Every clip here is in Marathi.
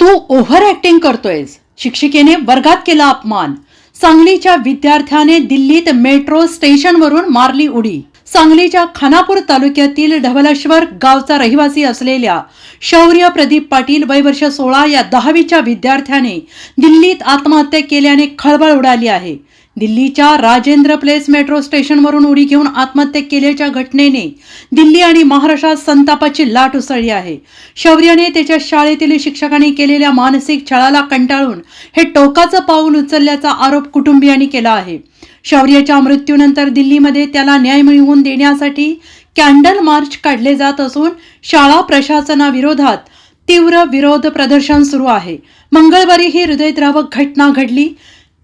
तू ओव्हर ऍक्टिंग करतोयस. शिक्षिकेने वर्गात केला अपमान. सांगलीच्या विद्यार्थ्याने दिल्लीत मेट्रो स्टेशनवरून मारली उडी. सांगलीच्या खानापूर तालुक्यातील ढवलेश्वर गावचा रहिवासी असलेल्या शौर्य प्रदीप पाटील वय वर्ष सोळा या दहावीच्या विद्यार्थ्याने दिल्लीत आत्महत्या केल्याने खळबळ उडाली आहे. दिल्लीच्या राजेंद्र प्लेस मेट्रो स्टेशनवरून उडी घेऊन आत्महत्या केल्याच्या घटनेने दिल्ली आणि महाराष्ट्रात संतापाची लाट उसळली आहे. शौर्याने त्याच्या शाळेतील शिक्षकांनी केलेल्या मानसिक छळाला कंटाळून हे टोकाचं पाऊल उचलल्याचा आरोप कुटुंबियांनी केला आहे. शौर्याच्या मृत्यूनंतर दिल्लीमध्ये त्याला न्याय मिळवून देण्यासाठी कॅन्डल मार्च काढले जात असून शाळा प्रशासनाविरोधात तीव्र विरोध प्रदर्शन सुरू आहे. मंगळवारी ही हृदयद्रावक घटना घडली.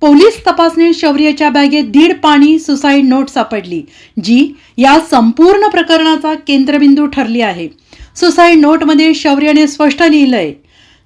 पोलीस तपासणीत शौर्याच्या बॅगेत दीड पाणी सुसाईड नोट सापडली जी या संपूर्ण प्रकरणाचा केंद्रबिंदू ठरली आहे. सुसाईड नोटमध्ये शौर्याने स्पष्ट लिहिलंय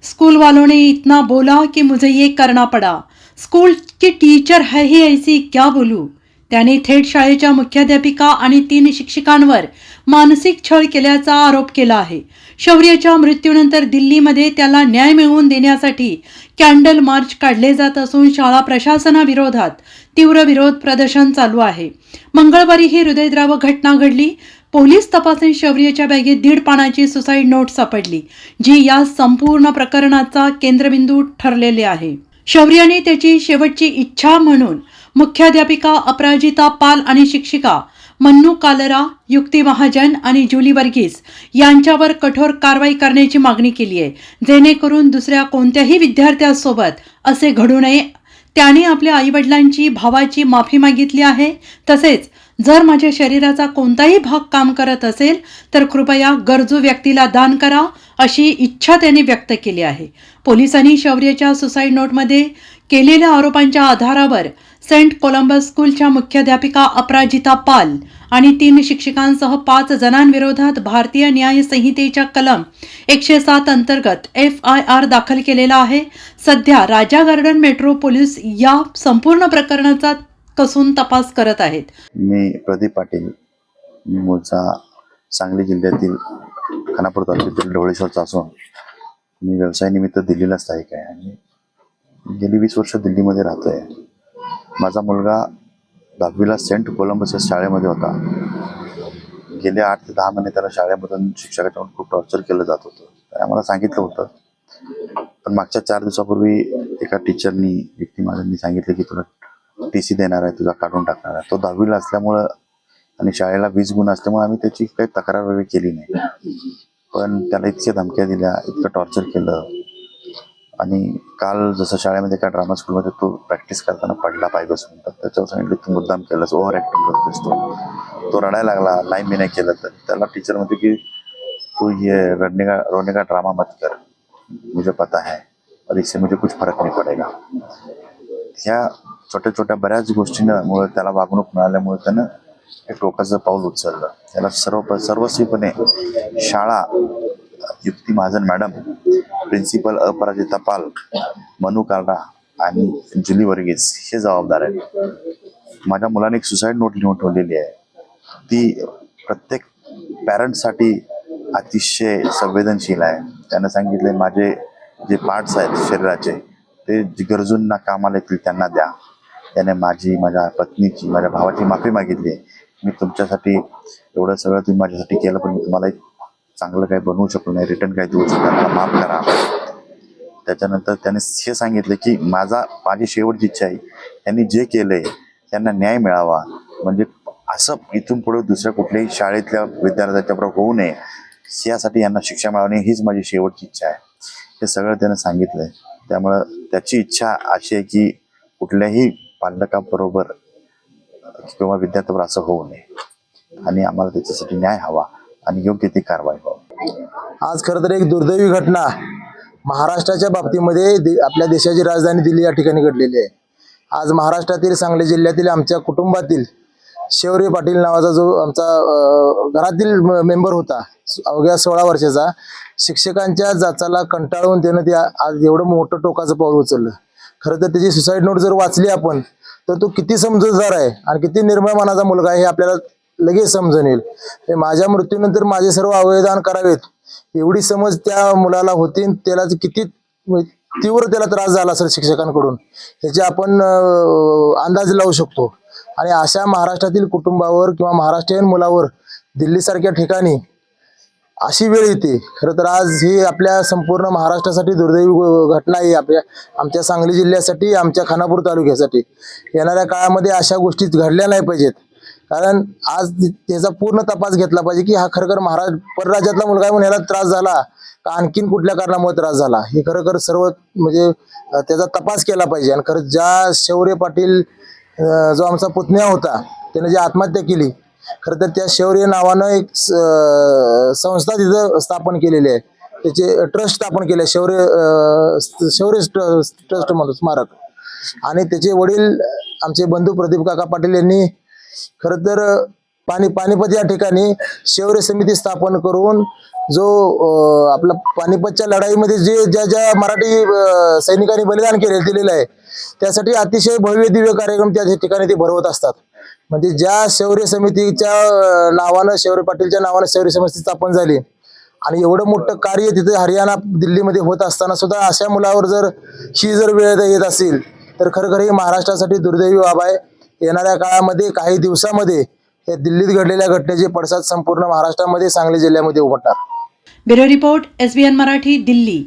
स्कूल वालों ने इतना बोला की मुझे ये करना पड़ा. स्कूल की टीचर है ही ऐसी क्या बोलू? त्याने थेट शाळेच्या मुख्याध्यापिका आणि तीन शिक्षकांवर मानसिक छळ केल्याचा आरोप केला आहे. शौर्याच्या मृत्यूनंतर दिल्लीमध्ये त्याला न्याय मिळवून देण्यासाठी कॅन्डल मार्च काढले जात असून शाळा प्रशासनाविरोधात तीव्र विरोध प्रदर्शन चालू आहे. मंगळवारी ही हृदयद्रावक घटना घडली. पोलीस तपासणी शौर्यच्या बॅगेत दीड पानाची सुसाईड नोट सापडली जी या संपूर्ण प्रकरणाचा केंद्रबिंदू ठरलेले आहे. शौर्याने त्याची शेवटची इच्छा म्हणून मुख्याध्यापिका अपराजिता पाल आणि शिक्षिका मन्नू कालरा युक्ती महाजन आणि जुली वर्गीस यांच्यावर कठोर कारवाई करण्याची मागणी केली आहे जेणेकरून दुसऱ्या कोणत्याही विद्यार्थ्यासोबत असे घडू नये. त्याने आपल्या आईवडिलांची भावाची माफी मागितली आहे. तसेच जर माझ्या शरीराचा कोणताही भाग काम करत असेल तर कृपया गरजू व्यक्तीला दान करा अशी इच्छा त्याने व्यक्त केली आहे. पोलिसांनी शौर्यच्या सुसाईड नोटमध्ये केलेल्या आरोपांच्या आधारावर सेंट कोलंबस स्कूलच्या मुख्याध्यापिका अपराजिता पाल आणि तीन शिक्षकांसह पाच जणांविरोधात भारतीय न्याय संहितेच्या कलम एकशे सात अंतर्गत एफ आय आर दाखल केलेला आहे. सध्या राजा गार्डन मेट्रो पोलीस या संपूर्ण प्रकरणाचा कसून तपास करत आहेत? मी प्रदीप पाटील मी मूळचा सांगली जिल्ह्यातील खानापूर तालुक्यातील ढवळेश्वरचा असून मी व्यवसायानिमित्त दिल्लीला स्थायिक आहे आणि गेली वीस वर्ष दिल्लीमध्ये राहतो आहे माझा मुलगा दहावीला सेंट कोलंबस या शाळेमध्ये होता. गेले आठ ते दहा महिने त्याला शाळेमधून शिक्षकाकडून खूप टॉर्चर केलं जात होतं. त्याने आम्हाला सांगितलं होतं. पण मागच्या चार दिवसापूर्वी एका टीचरनी व्यक्ती माझ्यांनी सांगितलं की तुला टी सी देणार आहे तुझा काढून टाकणार आहे. तो दहावीला असल्यामुळं आणि शाळेला वीस गुण असल्यामुळे आम्ही त्याची काही तक्रार वगैरे केली नाही. पण त्याला इतक्या धमक्या दिल्या इतकं टॉर्चर केलं. आणि काल जसं शाळेमध्ये काय ड्रामा स्कूलमध्ये तो प्रॅक्टिस करताना पडला पाय बसून तर त्याच्यावर सांगितलं तू मुद्दाम केलंस ओव्हर ॲक्टिंग करतोस तो. तो रडायला लागला नाही मी नाही केलं. तर त्याला टीचर म्हणते की तू ये रडने का रोने का ड्रामा मत कर. मुझे पता है और इससे मुझे कुछ फरक नहीं पडेगा. ह्या छोट्या छोट्या बऱ्याच गोष्टींमुळे त्याला वागणूक मिळाल्यामुळे त्यानं हे टोकाचं पाऊल उचललं. त्याला सर्व सर्वस्वीपणे शाळा युक्ती महाजन मॅडम प्रिन्सिपल अपराजिता पाल मनू कालरा आणि जुली वर्गीस हे जबाबदार आहेत. माझ्या मुलाने एक सुसाईड नोट लिहून ठेवलेली आहे. ती प्रत्येक पॅरेंट्ससाठी अतिशय संवेदनशील आहे. त्यानं सांगितले माझे जे पार्ट्स आहेत शरीराचे ते गरजूंना कामाला येतील त्यांना द्या. त्याने माझी माझ्या पत्नीची माझ्या भावाची माफी मागितली. आहे मी तुमच्यासाठी एवढं सगळं तुम्ही माझ्यासाठी केलं पण मी तुम्हाला एक चांगलं काही बनवू शकलो नाही रिटर्न काही देऊ शकलो नाही. मला माफ करा. त्याच्यानंतर त्याने हे सांगितलं की माझा माझी शेवटची इच्छा आहे त्यांनी जे केलं आहे त्यांना न्याय मिळावा. म्हणजे असं इथून पुढे दुसऱ्या कुठल्याही शाळेतल्या विद्यार्थ्याच्या बरोबर होऊ नये. यासाठी यांना शिक्षा मिळावणे हीच माझी शेवटची इच्छा आहे. हे सगळं त्यानं सांगितलं आहे त्यामुळं त्याची इच्छा अशी आहे की कुठल्याही पालकांबरोबर किंवा विद्यार्थ्यावर असं होऊ नये. आणि आम्हाला त्याच्यासाठी न्याय हवा आणि योग्य ती कारवाई व्हावी. आज खरं तर एक दुर्दैवी घटना महाराष्ट्राच्या बाबतीमध्ये दे- आपल्या देशाची राजधानी दिल्ली या ठिकाणी घडलेली आहे. आज महाराष्ट्रातील सांगली जिल्ह्यातील आमच्या कुटुंबातील शौर्य पाटील नावाचा जो आमचा घरातील म- मेंबर होता अवघ्या सोळा वर्षाचा शिक्षकांच्या जाचाला कंटाळून त्यानं त्या आज एवढं मोठं टोकाचं पाऊल उचललं. खरं तर त्याची सुसाईड नोट जर वाचली आपण तर तो किती समजूतदार आहे आणि किती निर्मळ मनाचा मुलगा आहे हे आपल्याला लगेच समजून येईल. माझ्या मृत्यूनंतर माझे सर्व अवयदान करावेत. एवढी समज त्या मुलाला होती त्याला किती तीव्र त्याला त्रास झाला असेल शिक्षकांकडून. ह्याचे आपण अंदाज लावू शकतो. आणि अशा महाराष्ट्रातील कुटुंबावर किंवा महाराष्ट्रीयन मुलावर दिल्लीसारख्या ठिकाणी अशी वेळ येते. खरं तर आज ही आपल्या संपूर्ण महाराष्ट्रासाठी दुर्दैवी घटना आहे. आपल्या आमच्या सांगली जिल्ह्यासाठी आमच्या खानापूर तालुक्यासाठी. येणाऱ्या काळामध्ये अशा गोष्टी घडल्या नाही पाहिजेत. कारण आज त्याचा पूर्ण तपास घेतला पाहिजे की हा खरखर महाराज परराज्यातला मुलगा आहे म्हणून याला त्रास झाला का आणखीन कुठल्या कारणामुळे त्रास झाला? हे खरखर सर्व म्हणजे त्याचा तपास केला पाहिजे. आणि खरं ज्या शौर्य पाटील जो आमचा पुतण्या होता त्याने जी आत्महत्या केली खरं तर त्या शौर्य नावानं एक स- संस्था तिथं स्थापन केलेली आहे. त्याचे ट्रस्ट स्थापन केले शौर्य शौर्य ट्रस्ट म्हणून स्मारक. आणि त्याचे वडील आमचे बंधू प्रदीप काका पाटील यांनी खर तर पाणी पानिपत या ठिकाणी शौर्य समिती स्थापन करून जो आपला पानिपतच्या लढाईमध्ये जे ज्या ज्या मराठी सैनिकांनी बलिदान केले दिलेलं आहे त्यासाठी अतिशय भव्य दिव्य कार्यक्रम त्या ठिकाणी ते भरवत असतात. म्हणजे ज्या शौर्य समितीच्या नावानं शौर्य पाटीलच्या नावानं शौर्य समिती स्थापन झाली आणि एवढं मोठं कार्य तिथे हरियाणा दिल्लीमध्ये होत असताना सुद्धा अशा मुलावर जर ही जर वेळ येत असेल तर खरखर ही महाराष्ट्रासाठी दुर्दैवी बाब आहे. येणाऱ्या काळामध्ये काही दिवसामध्ये या दिल्लीत घडलेल्या घटनेचे पडसाद संपूर्ण महाराष्ट्रामध्ये सांगली जिल्ह्यामध्ये उमटणार. Bureau report SBN Marathi Delhi.